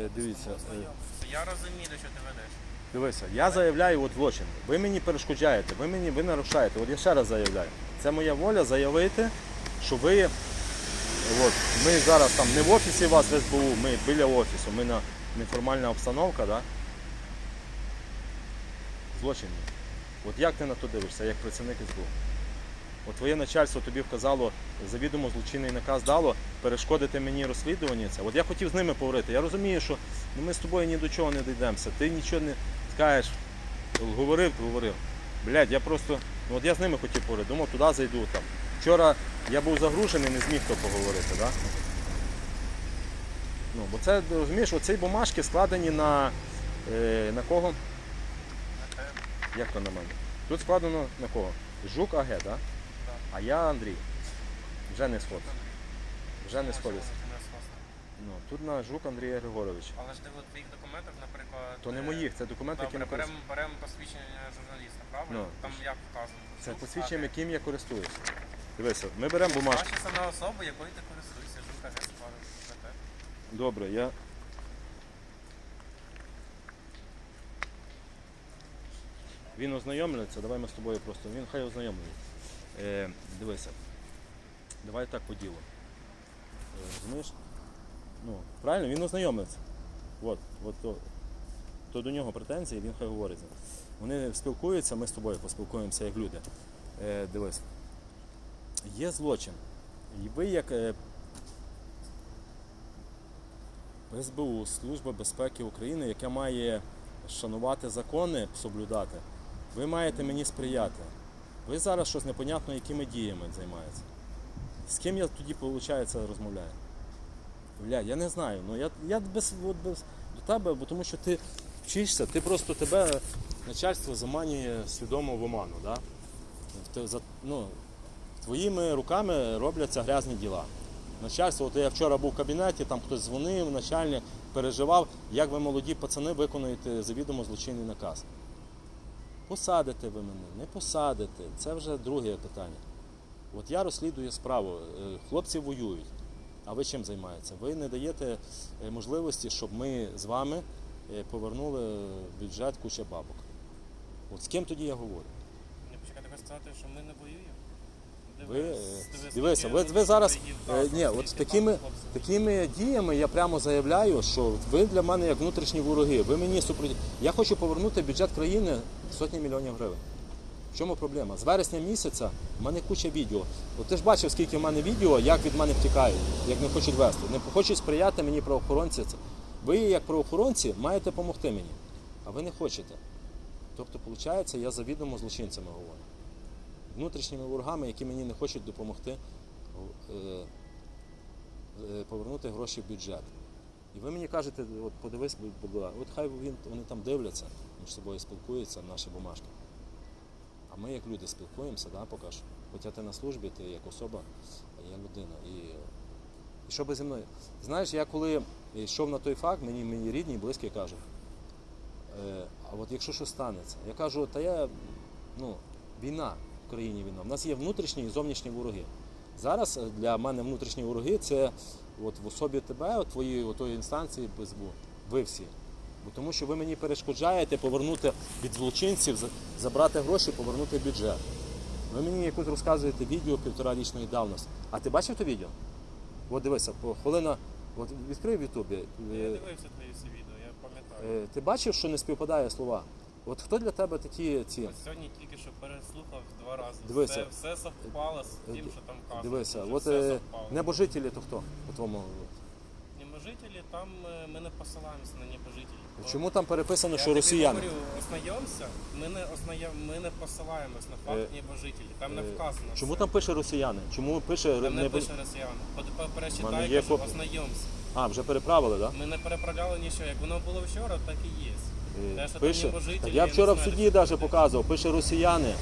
е, дивіться, е, Я розумію, що ти ведеш. Дивися, я заявляю от злочин. Ви мені перешкоджаєте, ви мені ви нарушаєте. От я ще раз заявляю. Це моя воля заявити, що ви. От, ми зараз там не в офісі вас в СБУ, ми біля офісу, ми на неформальна обстановка, да? Злочин. От як ти на то дивишся, як працівник СБУ? От твоє начальство тобі вказало, завідомо злочинний наказ дало перешкодити мені розслідування це. От я хотів з ними поговорити. Я розумію, що ну, ми з тобою ні до чого не дійдемося. Ти нічого не скажеш, говорив, говорив. Блядь, я просто. Ну от я з ними хотів поговорити, думав, туди зайду там. Вчора я був загружений, не зміг то поговорити, да? Ну, бо це, розумієш, оці бумажки складені на, е, на кого? Як то на мене? Тут складено на кого? Жук АГ, так? Да? А я Андрій. Вже не сход. Вже не сходиться. Ну, тут на Жук Андрій Григорович. Але ж диво твоїх документах, наприклад. То не е, моїх, це документи, які Добре, беремо користуюсь. беремо посвідчення журналіста, правильно? Ну. Там як вказано? Це Жук посвідченням, яким я користуюся. Дивися, ми беремо бумажку. Бачиш саме особа, якою ти користуєшся, жука те. Добре, я. Він ознайомлюється, давай ми з тобою просто. Він хай ознайомлюється. Е, дивися. Давай так по ділу. Е, розумієш? Ну, правильно, він ознайомиться. От, от то, то до нього претензії, він хай говорить. Вони спілкуються, ми з тобою поспілкуємося як люди. Е, дивись. Є злочин. І ви як е, СБУ, Служба безпеки України, яка має шанувати закони, соблюдати, ви маєте мені сприяти. Ви зараз щось непонятно, якими діями займаєтеся. З ким я тоді, виходить, розмовляю? Бля, я не знаю. Ну я, я без, от, без до тебе, бо тому що ти вчишся, ти просто тебе начальство заманює свідомо в оману. Да? Ти за- ну, твоїми руками робляться грязні діла. Начальство, от я вчора був в кабінеті, там хтось дзвонив, начальник переживав, як ви молоді пацани виконуєте завідомо злочинний наказ. Посадите ви мене, не посадите, це вже друге питання. От я розслідую справу, е, хлопці воюють, а ви чим займаєтеся? Ви не даєте е, можливості, щоб ми з вами е, повернули бюджет куча бабок. От з ким тоді я говорю? Не почекайте сказати, що ми не воюємо. Ви, е, дивися, ви, ви зараз е, ні, от такими, такими діями я прямо заявляю, що ви для мене як внутрішні вороги. Ви мені супроти. Я хочу повернути бюджет країни сотні мільйонів гривень. В чому проблема? З вересня місяця в мене куча відео. От ти ж бачив, скільки в мене відео, як від мене втікають, як не хочуть вести. Не хочуть сприяти мені правоохоронці. Ви, як правоохоронці, маєте допомогти мені, а ви не хочете. Тобто, виходить, я завідомо злочинцями говорю внутрішніми ворогами, які мені не хочуть допомогти е, е, повернути гроші в бюджет. І ви мені кажете, от подивись, будь ласка, от хай він, вони там дивляться, між собою спілкуються, наші бумажки. А ми як люди спілкуємося, да, поки що. Хоча ти на службі, ти як особа, а я людина. І, і що би зі мною? Знаєш, я коли йшов на той факт, мені, мені рідні і близькі кажуть, е, а от якщо щось станеться, я кажу, та я, ну, війна в країні війна. У нас є внутрішні і зовнішні вороги. Зараз е, для мене внутрішні вороги це от в особі тебе, от отої інстанції БСБУ, ви всі. Бо тому що ви мені перешкоджаєте повернути від злочинців, забрати гроші, повернути бюджет. Ви мені якось розказуєте відео півторарічної давності. А ти бачив то відео? От дивися, по хвилина, от відкрий в Ютубі. Я е, дивився твої всі відео, я пам'ятаю. е, Ти бачив, що не співпадає слова? От хто для тебе такі ці? Ось Сьогодні тільки що переслухав два рази. Дивися. Все, все совпало з тим, що там казано. Дивися, Вже от все е, совпало. небожителі то хто? У твоєму? Небожителі, там е, ми не посилаємося на небожителів. Чому там переписано, Я що тобі росіяни? говорю, ознайомся, ми не, ознайом, ми не посилаємось на факт Е, небожителі. Там не Е, вказано. Чому це. там пише росіяни? Чому пише Там не небо- пише росіяни. По- по- мене Перечитай, є кажу, копія. ознайомся. А, вже переправили, так? Ми не переправляли нічого. Як воно було вчора, так і є. Пише. я вчора в суді навіть показував, пише росіяни,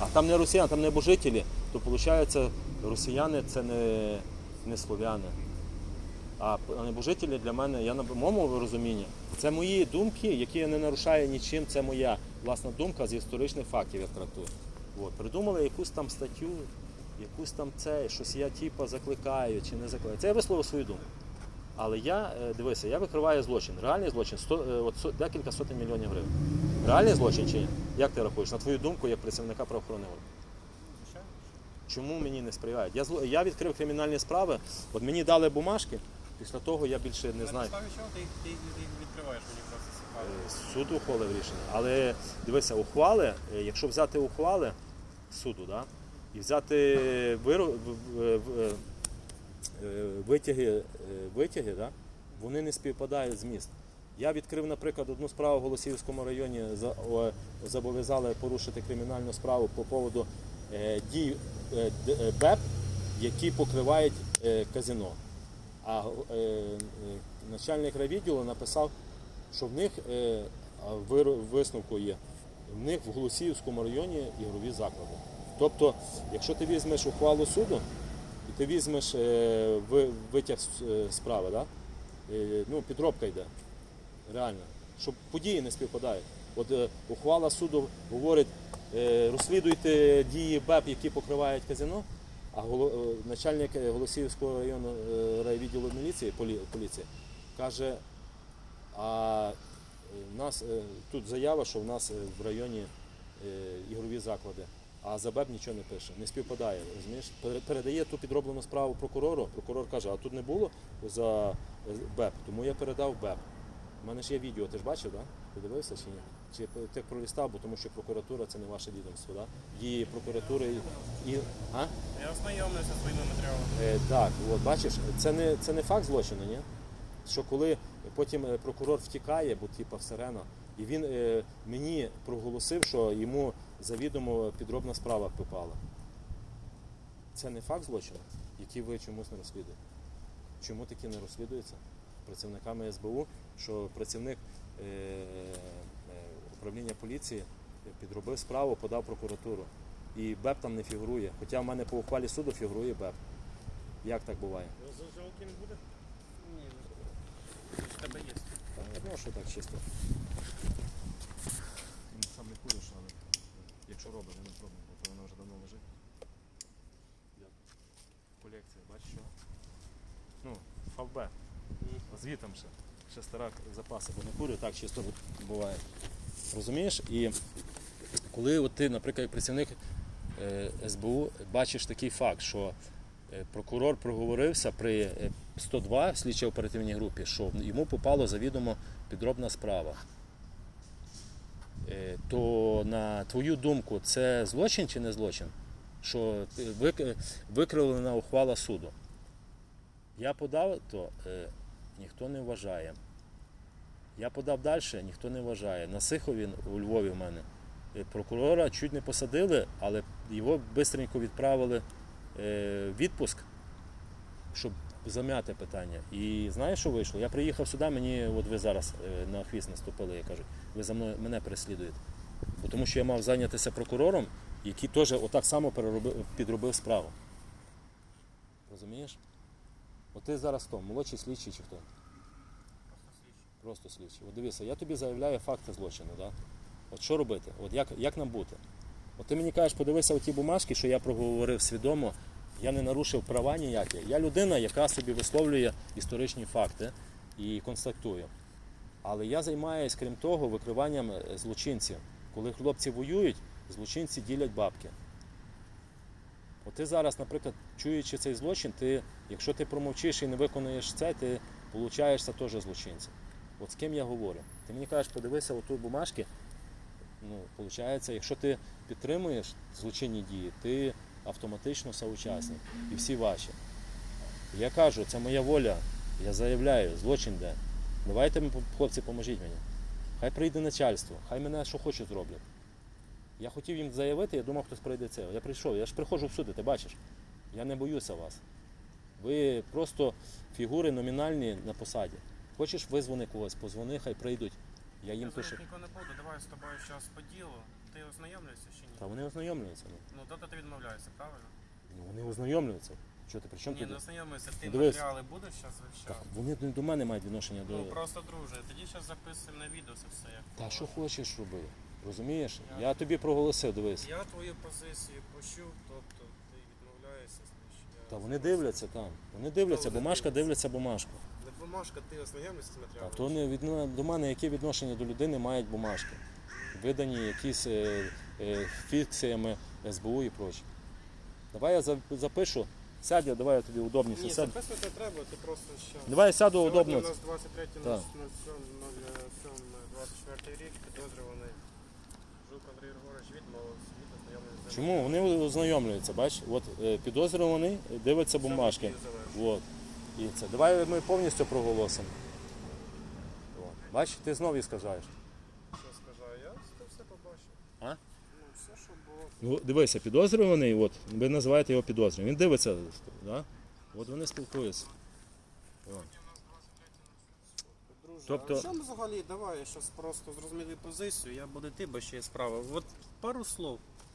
а там не росіяни, там небожителі. То виходить, росіяни це не, не слов'яни. А небожителі для мене, я на моєму розумінні, це мої думки, які я не нарушаю нічим. Це моя власна думка з історичних фактів, я трактую. От, придумали якусь там статтю, якусь там це, щось я типа закликаю чи не закликаю. Це я висловив свою думку. Але я е, дивися, я викриваю злочин. Реальний злочин 100, е, от, декілька сотень мільйонів гривень. Реальний злочин чи ні? Як ти рахуєш? На твою думку, як працівника правоохоронного органу? Чому мені не сприяють? Я я відкрив кримінальні справи. От мені дали бумажки. Після того я більше не знаю. підставі чого ти їх, відкриваєш, мені просто. Е, Суд ухвалив рішення. Але дивися, ухвали, якщо взяти ухвали суду, да, і взяти виро, в- витяги, е, витяги да, вони не співпадають з міст. Я відкрив, наприклад, одну справу в Голосіївському районі, зобов'язали порушити кримінальну справу по поводу е, дій е, БЕП, які покривають казино. А начальник райвідділу написав, що в них висновку є, в них в Голосіївському районі ігрові заклади. Тобто, якщо ти візьмеш ухвалу суду, ти візьмеш е, витяг е, справи, да? е, ну, підробка йде. Реально. Щоб події не співпадають. От ухвала суду говорить, розслідуйте дії БЕП, які покривають казино, а начальник Голосіївського району райвідділу міліції, полі- поліції, каже, а нас тут заява, що в нас в районі ігрові заклади, а за БЕП нічого не пише, не співпадає. Розумієш? Передає ту підроблену справу прокурору. Прокурор каже, а тут не було за е, БЕП, тому я передав БЕП. У мене ж є відео, ти ж бачив, да? Ти дивився чи ні? Чи ти пролістав, бо тому що прокуратура це не ваше відомство, да? Дії прокуратури і. і а? Я ознайомлюся зі своїми матеріалами. Е, так, от бачиш, це не, це не факт злочину, ні? Що коли потім е, прокурор втікає, бо типа сирена, і він е, мені проголосив, що йому завідомо підробна справа попала. Це не факт злочину, який ви чомусь не розслідуєте. Чому такі не розслідуються працівниками СБУ, що працівник е, е, управління поліції підробив справу, подав прокуратуру. І БЕП там не фігурує. Хоча в мене по ухвалі суду фігурує БЕП. Як так буває? Зажалки не буде? Ні. В тебе є. Та, я думав, що так чисто. Він сам не куриш, але якщо робить, не пробує, бо то вона вже давно лежить. Колекція, бачиш що? Ну, ФАВБ. Звітом ще. Ще стара запаси, бо не курю, так чисто буває. Розумієш? І коли от ти, наприклад, як працівник е, СБУ, бачиш такий факт, що е, прокурор проговорився при е, 102 в слідчій оперативній групі, що йому попало завідомо підробна справа. Е, То на твою думку, це злочин чи не злочин? Що е, викривлена ухвала суду. Я подав, то е, ніхто не вважає. Я подав далі, ніхто не вважає. На Сихові у Львові в мене е, прокурора чуть не посадили, але його швидко відправили е, в відпуск, щоб зам'яти питання. І знаєш, що вийшло? Я приїхав сюди, мені, от ви зараз е, на хвіст наступили, я кажу, ви за мною мене переслідуєте. Тому що я мав зайнятися прокурором, який теж отак само переробив, підробив справу. Розумієш? От ти зараз хто? Молодший слідчий чи хто? Просто слідчий. От дивися, я тобі заявляю факти злочину. Да? От що робити? От як, як нам бути? От ти мені кажеш, подивися оті бумажки, що я проговорив свідомо, я не нарушив права ніякі. Я людина, яка собі висловлює історичні факти і констатую. Але я займаюся, крім того, викриванням е, злочинців. Коли хлопці воюють, злочинці ділять бабки. От ти зараз, наприклад, чуючи цей злочин, ти, якщо ти промовчиш і не виконуєш це, ти получаєшся теж злочинцем. От з ким я говорю? Ти мені кажеш, подивися отут бумажки. Ну, виходить, якщо ти підтримуєш злочинні дії, ти автоматично соучасник. І всі ваші. Я кажу, це моя воля. Я заявляю, злочин де. Давайте, хлопці, поможіть мені. Хай прийде начальство, хай мене що хочуть зроблять. Я хотів їм заявити, я думав, хтось прийде це. Я прийшов, я ж приходжу всюди, ти бачиш. Я не боюся вас. Ви просто фігури номінальні на посаді. Хочеш, визвони когось, позвони, хай прийдуть. Я їм Я пишу. нікого не буду, давай з тобою зараз по ділу. Ти ознайомлюєшся чи ні? Та вони ознайомлюються. Ну, Ну, тобто ти відмовляєшся, правильно? Ну, вони ознайомлюються. Що ти при чому Ні, тут? не ознайомлюєшся, ти Дивись. матеріали будеш зараз Так, вивчати? вони не до мене мають відношення до. Ну просто друже, тоді зараз записуємо на відео це все. як Та що хочеш роби. Розумієш? Я- тобі проголосив, дивись. Я твою позицію почув, тобто ти відмовляєшся, значить я... Та вони дивляться там. Вони дивляться, вони бумажка дивляться? бумажку. Не бумажка, ти ознайомився з Та матеріалом? то не відно- до мене яке відношення до людини мають бумажки, видані якісь е, е, фікціями СБУ і прочі. Давай я за- запишу. Сядь, я- давай я тобі удобніше Ні, сяду. записувати треба, ти просто що. Давай я сяду Сьогодні удобно. у нас 23 Так. 24 рік, підозрюваний Жук Андрій Григорович відмовився від ознайомлення з Чому? Вони ознайомлюються, бачиш? От е, підозрюваний дивиться бумажки. От. І це. Давай ми повністю проголосимо. От. Бачиш, ти знову і скажаєш. Що скажу, я це все побачив. А? Ну, дивися, підозрюваний, от, ви називаєте його підозрюваним. Він дивиться, да? от вони спілкуються. Друже, Тобто- а що ми взагалі, давай, я щас просто зрозуміли позицію, я буду ти, бо ще є справа. От пару слов.